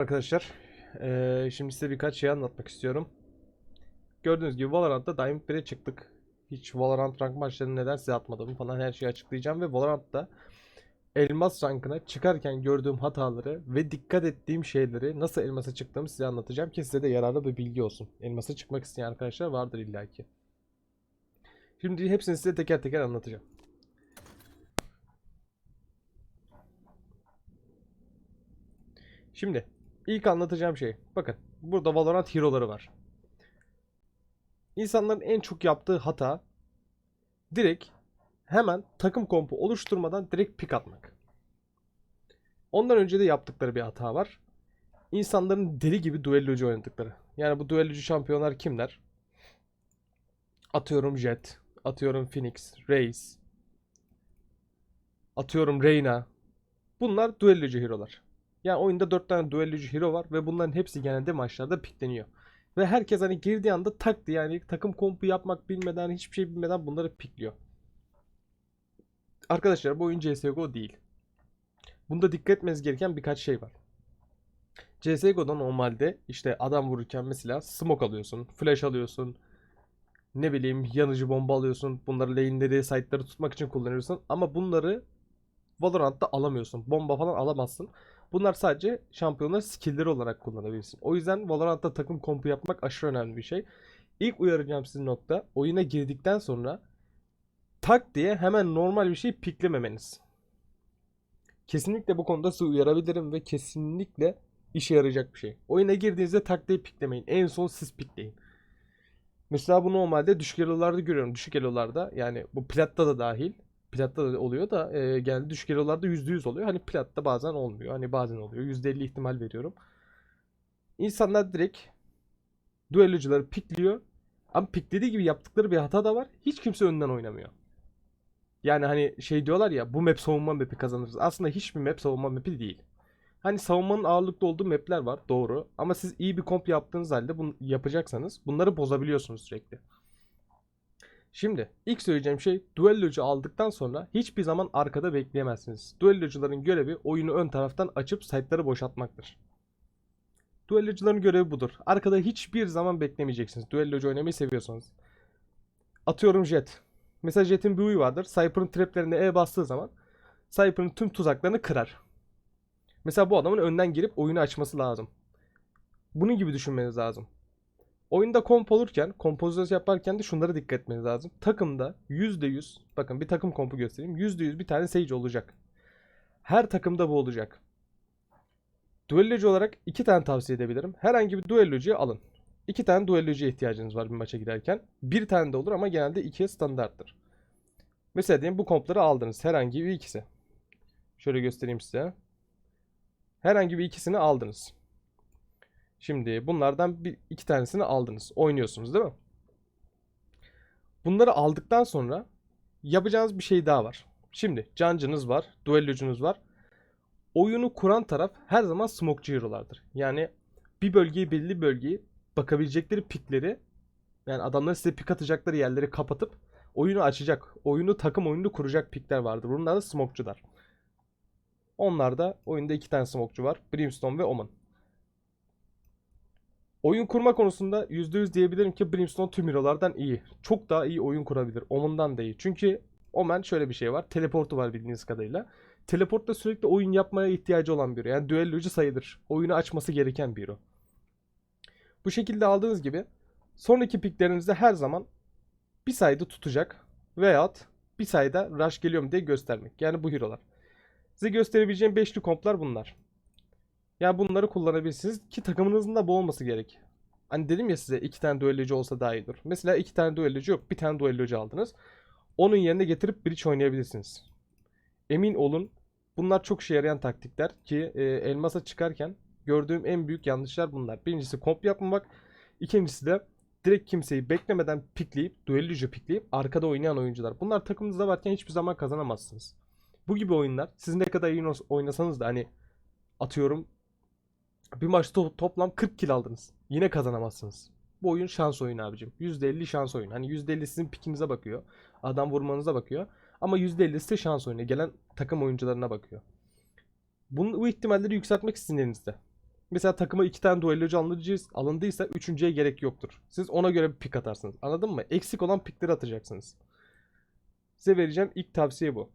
Arkadaşlar, eee, şimdi size birkaç şey anlatmak istiyorum. Gördüğünüz gibi Valorant'ta Diamond 1'e çıktık. Hiç Valorant rank maçlarını neden size atmadığımı falan her şeyi açıklayacağım ve Valorant'ta elmas rankına çıkarken gördüğüm hataları ve dikkat ettiğim şeyleri nasıl elmasa çıktığımı size anlatacağım ki size de yararlı bir bilgi olsun. Elmasa çıkmak isteyen arkadaşlar vardır illaki. Şimdi hepsini size teker teker anlatacağım. Şimdi ilk anlatacağım şey. Bakın burada Valorant hero'ları var. İnsanların en çok yaptığı hata direkt hemen takım kompu oluşturmadan direkt pik atmak. Ondan önce de yaptıkları bir hata var. İnsanların deli gibi duellocu oynadıkları. Yani bu duellocu şampiyonlar kimler? Atıyorum Jet, atıyorum Phoenix, Raze, atıyorum Reyna. Bunlar duellocu hero'lar. Yani oyunda 4 tane duellocu hero var ve bunların hepsi genelde maçlarda pikleniyor. Ve herkes hani girdiği anda tak yani takım kompu yapmak bilmeden hiçbir şey bilmeden bunları pikliyor. Arkadaşlar bu oyun CSGO değil. Bunda dikkat etmeniz gereken birkaç şey var. CSGO'da normalde işte adam vururken mesela smoke alıyorsun, flash alıyorsun, ne bileyim yanıcı bomba alıyorsun. Bunları lane'leri, site'ları tutmak için kullanıyorsun. Ama bunları Valorant'ta alamıyorsun. Bomba falan alamazsın. Bunlar sadece şampiyonlar skill'leri olarak kullanabilirsin. O yüzden Valorant'ta takım kompu yapmak aşırı önemli bir şey. İlk uyaracağım sizin nokta oyuna girdikten sonra tak diye hemen normal bir şey piklememeniz. Kesinlikle bu konuda sizi uyarabilirim ve kesinlikle işe yarayacak bir şey. Oyuna girdiğinizde tak diye piklemeyin. En son siz pikleyin. Mesela bu normalde düşük elolarda görüyorum. Düşük elolarda yani bu platta da dahil. Platta da oluyor da e, genelde düşük elolarda %100 oluyor. Hani platta bazen olmuyor. Hani bazen oluyor. %50 ihtimal veriyorum. İnsanlar direkt duellocuları pikliyor. Ama piklediği gibi yaptıkları bir hata da var. Hiç kimse önden oynamıyor. Yani hani şey diyorlar ya bu map savunma map'i kazanırız. Aslında hiçbir map savunma map'i değil. Hani savunmanın ağırlıklı olduğu map'ler var doğru. Ama siz iyi bir komp yaptığınız halde bunu yapacaksanız bunları bozabiliyorsunuz sürekli. Şimdi ilk söyleyeceğim şey duellocu aldıktan sonra hiçbir zaman arkada bekleyemezsiniz. Duellocuların görevi oyunu ön taraftan açıp site'ları boşaltmaktır. Duellocuların görevi budur. Arkada hiçbir zaman beklemeyeceksiniz. Duellocu oynamayı seviyorsanız. Atıyorum Jet. Mesela Jet'in bir huyu vardır. Cypher'ın traplerine E bastığı zaman Cypher'ın tüm tuzaklarını kırar. Mesela bu adamın önden girip oyunu açması lazım. Bunun gibi düşünmeniz lazım. Oyunda komp olurken, kompozisyon yaparken de şunlara dikkat etmeniz lazım. Takımda %100, bakın bir takım kompu göstereyim. %100 bir tane Sage olacak. Her takımda bu olacak. Duellocu olarak iki tane tavsiye edebilirim. Herhangi bir duellocuyu alın. İki tane duellocuya ihtiyacınız var bir maça giderken. Bir tane de olur ama genelde ikiye standarttır. Mesela diyelim bu kompları aldınız. Herhangi bir ikisi. Şöyle göstereyim size. Herhangi bir ikisini aldınız. Şimdi bunlardan bir iki tanesini aldınız. Oynuyorsunuz değil mi? Bunları aldıktan sonra yapacağınız bir şey daha var. Şimdi cancınız var, duellocunuz var. Oyunu kuran taraf her zaman smoke'cu hero'lardır. Yani bir bölgeyi belli bölgeyi bakabilecekleri pikleri yani adamların size pik atacakları yerleri kapatıp oyunu açacak, oyunu takım oyunu kuracak pikler vardır. Bunlar da smoke'cular. Onlarda oyunda iki tane smoke'cu var. Brimstone ve Omen. Oyun kurma konusunda %100 diyebilirim ki Brimstone tüm hero'lardan iyi. Çok daha iyi oyun kurabilir. Omen'dan da iyi. Çünkü Omen şöyle bir şey var. Teleportu var bildiğiniz kadarıyla. Teleportla sürekli oyun yapmaya ihtiyacı olan biri. Yani düellocu sayılır. Oyunu açması gereken bir hero. Bu şekilde aldığınız gibi sonraki piklerinizde her zaman bir sayıda tutacak veyahut bir sayıda rush geliyor mu diye göstermek. Yani bu hero'lar. Size gösterebileceğim beşli komplar bunlar. Yani bunları kullanabilirsiniz ki takımınızın da bu olması gerek. Hani dedim ya size iki tane duellocu olsa daha iyidir. Mesela iki tane duellocu yok. Bir tane duellocu aldınız. Onun yerine getirip bridge oynayabilirsiniz. Emin olun bunlar çok işe yarayan taktikler ki e, elmasa çıkarken gördüğüm en büyük yanlışlar bunlar. Birincisi komp yapmamak. İkincisi de direkt kimseyi beklemeden pikleyip, duellocu pikleyip arkada oynayan oyuncular. Bunlar takımınızda varken hiçbir zaman kazanamazsınız. Bu gibi oyunlar siz ne kadar iyi oynasanız da hani atıyorum bir maçta to- toplam 40 kill aldınız. Yine kazanamazsınız. Bu oyun şans oyunu abicim. %50 şans oyunu. Hani %50 sizin pikinize bakıyor. Adam vurmanıza bakıyor. Ama %50'si de şans oyunu. Gelen takım oyuncularına bakıyor. Bunun, bu ihtimalleri yükseltmek sizin elinizde. Mesela takıma iki tane duellocu alındıysa üçüncüye gerek yoktur. Siz ona göre bir pik atarsınız. Anladın mı? Eksik olan pikleri atacaksınız. Size vereceğim ilk tavsiye bu.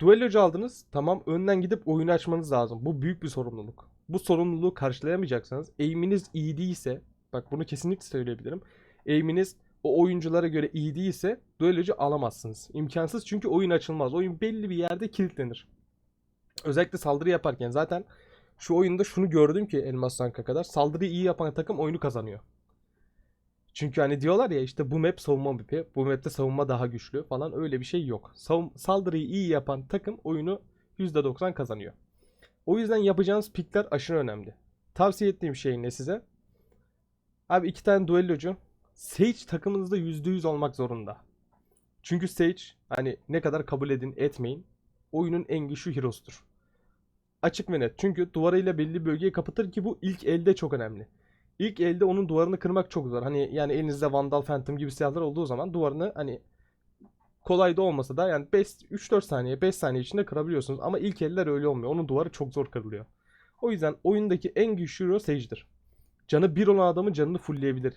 Duellocu aldınız. Tamam önden gidip oyunu açmanız lazım. Bu büyük bir sorumluluk. Bu sorumluluğu karşılayamayacaksanız aim'iniz iyi değilse bak bunu kesinlikle söyleyebilirim. Aim'iniz o oyunculara göre iyi değilse duellocu alamazsınız. İmkansız çünkü oyun açılmaz. Oyun belli bir yerde kilitlenir. Özellikle saldırı yaparken zaten şu oyunda şunu gördüm ki Elmas Sanka kadar saldırıyı iyi yapan takım oyunu kazanıyor. Çünkü hani diyorlar ya işte bu map savunma mapi, bu map'te savunma daha güçlü falan öyle bir şey yok. Savun- saldırıyı iyi yapan takım oyunu %90 kazanıyor. O yüzden yapacağınız pikler aşırı önemli. Tavsiye ettiğim şey ne size? Abi iki tane duellocu. Sage takımınızda %100 olmak zorunda. Çünkü Sage hani ne kadar kabul edin etmeyin oyunun en güçlü hero'sudur. Açık ve net. Çünkü duvarıyla belli bölgeyi kapatır ki bu ilk elde çok önemli. İlk elde onun duvarını kırmak çok zor. Hani yani elinizde Vandal Phantom gibi silahlar olduğu zaman duvarını hani kolay da olmasa da yani 5 3-4 saniye 5 saniye içinde kırabiliyorsunuz. Ama ilk eller öyle olmuyor. Onun duvarı çok zor kırılıyor. O yüzden oyundaki en güçlü hero Sage'dir. Canı bir olan adamın canını fullleyebilir.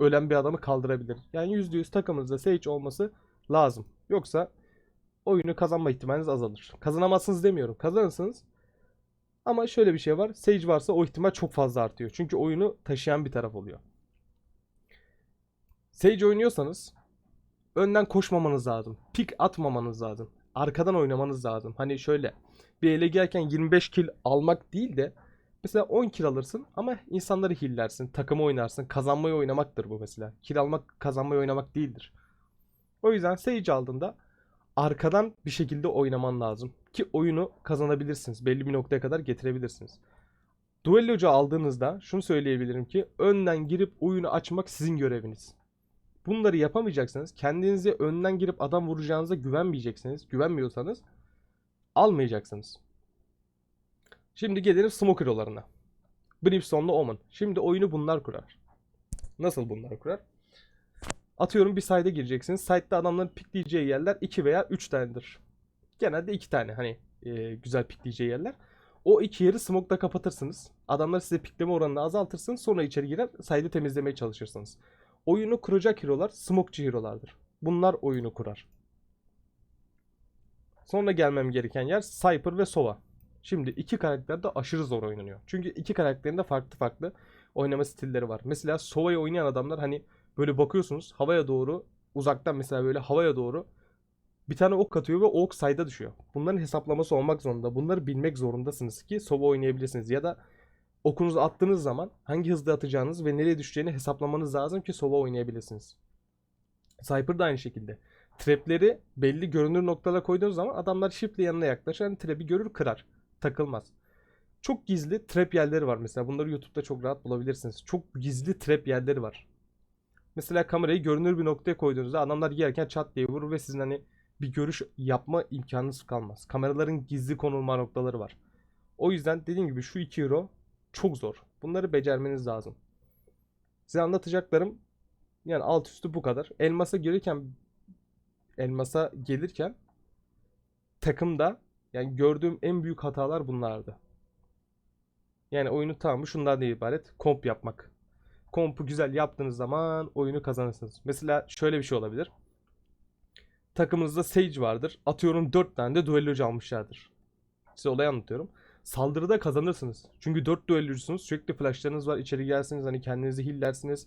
Ölen bir adamı kaldırabilir. Yani %100 takımınızda Sage olması lazım. Yoksa oyunu kazanma ihtimaliniz azalır. Kazanamazsınız demiyorum. Kazanırsınız. Ama şöyle bir şey var. Sage varsa o ihtimal çok fazla artıyor. Çünkü oyunu taşıyan bir taraf oluyor. Sage oynuyorsanız önden koşmamanız lazım. Pik atmamanız lazım. Arkadan oynamanız lazım. Hani şöyle bir ele gelirken 25 kill almak değil de mesela 10 kill alırsın ama insanları hillersin, takımı oynarsın. Kazanmayı oynamaktır bu mesela. Kill almak kazanmayı oynamak değildir. O yüzden Sage aldığında arkadan bir şekilde oynaman lazım. Ki oyunu kazanabilirsiniz. Belli bir noktaya kadar getirebilirsiniz. Duellocu aldığınızda şunu söyleyebilirim ki önden girip oyunu açmak sizin göreviniz. Bunları yapamayacaksanız kendinize önden girip adam vuracağınıza güvenmeyeceksiniz. Güvenmiyorsanız almayacaksınız. Şimdi gelelim Smoke Hero'larına. Brimstone'la Omen. Şimdi oyunu bunlar kurar. Nasıl bunlar kurar? Atıyorum bir side'e gireceksiniz. Side'da adamların pikleyeceği yerler 2 veya 3 tanedir. Genelde 2 tane hani e, güzel pikleyeceği yerler. O iki yeri smoke'la kapatırsınız. Adamlar size pikleme oranını azaltırsın. Sonra içeri girer side'ı temizlemeye çalışırsınız. Oyunu kuracak hero'lar smoke'cu hero'lardır. Bunlar oyunu kurar. Sonra gelmem gereken yer Cypher ve Sova. Şimdi iki karakter de aşırı zor oynanıyor. Çünkü iki karakterin de farklı farklı oynama stilleri var. Mesela Sova'yı oynayan adamlar hani böyle bakıyorsunuz havaya doğru uzaktan mesela böyle havaya doğru bir tane ok atıyor ve ok sayda düşüyor. Bunların hesaplaması olmak zorunda. Bunları bilmek zorundasınız ki Sova oynayabilirsiniz. Ya da okunuzu attığınız zaman hangi hızda atacağınız ve nereye düşeceğini hesaplamanız lazım ki Sova oynayabilirsiniz. Cypher da aynı şekilde. Trapleri belli görünür noktalara koyduğunuz zaman adamlar shift'le yanına yaklaşır. Yani trap'i görür kırar. Takılmaz. Çok gizli trap yerleri var mesela. Bunları YouTube'da çok rahat bulabilirsiniz. Çok gizli trap yerleri var. Mesela kamerayı görünür bir noktaya koyduğunuzda adamlar gelirken çat diye vurur ve sizin hani bir görüş yapma imkanınız kalmaz. Kameraların gizli konulma noktaları var. O yüzden dediğim gibi şu iki euro çok zor. Bunları becermeniz lazım. Size anlatacaklarım yani alt üstü bu kadar. Elmasa gelirken elmasa gelirken takımda yani gördüğüm en büyük hatalar bunlardı. Yani oyunu tamamı şundan değil ibaret. Komp yapmak. Kompu güzel yaptığınız zaman oyunu kazanırsınız. Mesela şöyle bir şey olabilir. Takımınızda Sage vardır. Atıyorum 4 tane de duellocu almışlardır. Size olayı anlatıyorum. Saldırıda kazanırsınız. Çünkü 4 duellocusunuz. Sürekli flashlarınız var. İçeri gelsiniz hani kendinizi hillersiniz.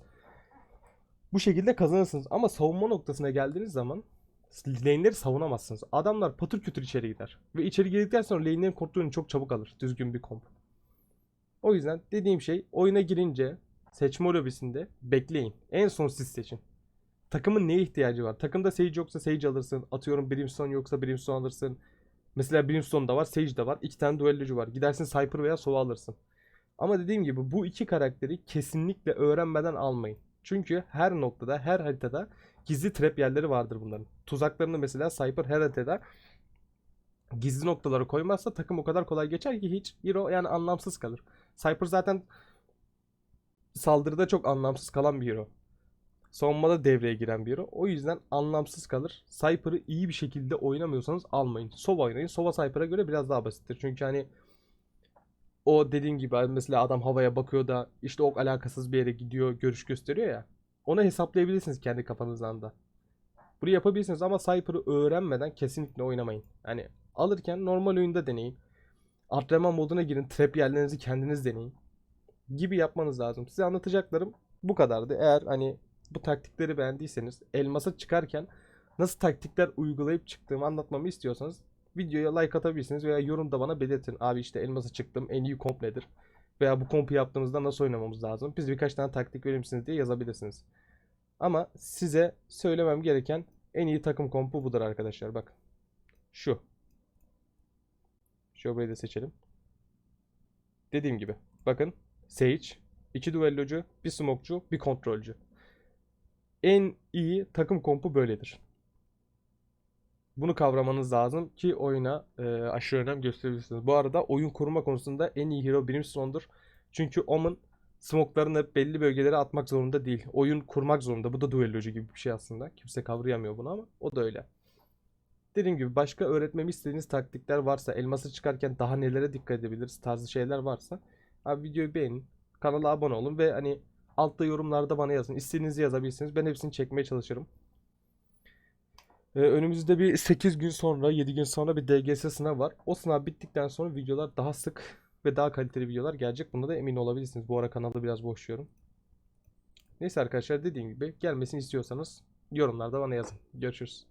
Bu şekilde kazanırsınız. Ama savunma noktasına geldiğiniz zaman lane'leri savunamazsınız. Adamlar patır kütür içeri gider. Ve içeri girdikten sonra lane'lerin kontrolünü çok çabuk alır. Düzgün bir komp. O yüzden dediğim şey oyuna girince seçme lobisinde bekleyin. En son siz seçin. Takımın neye ihtiyacı var? Takımda Sage yoksa Sage alırsın. Atıyorum Brimstone yoksa Brimstone alırsın. Mesela Brimstone da var, Sage de var. İki tane duellocu var. Gidersin Cypher veya Sova alırsın. Ama dediğim gibi bu iki karakteri kesinlikle öğrenmeden almayın. Çünkü her noktada, her haritada gizli trap yerleri vardır bunların. Tuzaklarını mesela Cypher her haritada gizli noktaları koymazsa takım o kadar kolay geçer ki hiç hero yani anlamsız kalır. Cypher zaten saldırıda çok anlamsız kalan bir hero. Savunmada devreye giren bir hero. O yüzden anlamsız kalır. Cypher'ı iyi bir şekilde oynamıyorsanız almayın. Sova oynayın. Sova Cypher'a göre biraz daha basittir. Çünkü hani O dediğim gibi abi mesela adam havaya bakıyor da işte ok alakasız bir yere gidiyor, görüş gösteriyor ya. Onu hesaplayabilirsiniz kendi kafanızdan da. Bunu yapabilirsiniz ama Cypher'ı öğrenmeden kesinlikle oynamayın. Yani alırken normal oyunda deneyin. Antrenman moduna girin, trap yerlerinizi kendiniz deneyin. Gibi yapmanız lazım. Size anlatacaklarım bu kadardı. Eğer hani bu taktikleri beğendiyseniz elmasa çıkarken nasıl taktikler uygulayıp çıktığımı anlatmamı istiyorsanız videoya like atabilirsiniz veya yorumda bana belirtin. Abi işte elmasa çıktım en iyi komp nedir? Veya bu kompu yaptığımızda nasıl oynamamız lazım? Biz birkaç tane taktik verir misiniz diye yazabilirsiniz. Ama size söylemem gereken en iyi takım kompu budur arkadaşlar. Bakın. Şu. Şu burayı da seçelim. Dediğim gibi. Bakın. Sage. iki duellocu, bir smoke'cu, bir kontrolcü. En iyi takım kompu böyledir. Bunu kavramanız lazım ki oyuna e, aşırı önem gösterebilirsiniz. Bu arada oyun kurma konusunda en iyi hero Brimstone'dur. Çünkü Omen smoke'larını belli bölgelere atmak zorunda değil. Oyun kurmak zorunda. Bu da duellocu gibi bir şey aslında. Kimse kavrayamıyor bunu ama o da öyle. Dediğim gibi başka öğretmemi istediğiniz taktikler varsa, elması çıkarken daha nelere dikkat edebiliriz tarzı şeyler varsa abi videoyu beğenin, kanala abone olun ve hani altta yorumlarda bana yazın. İstediğinizi yazabilirsiniz. Ben hepsini çekmeye çalışırım. Ee, önümüzde bir 8 gün sonra, 7 gün sonra bir DGS sınavı var. O sınav bittikten sonra videolar daha sık ve daha kaliteli videolar gelecek. Bunda da emin olabilirsiniz. Bu ara kanalda biraz boşluyorum. Neyse arkadaşlar dediğim gibi gelmesini istiyorsanız yorumlarda bana yazın. Görüşürüz.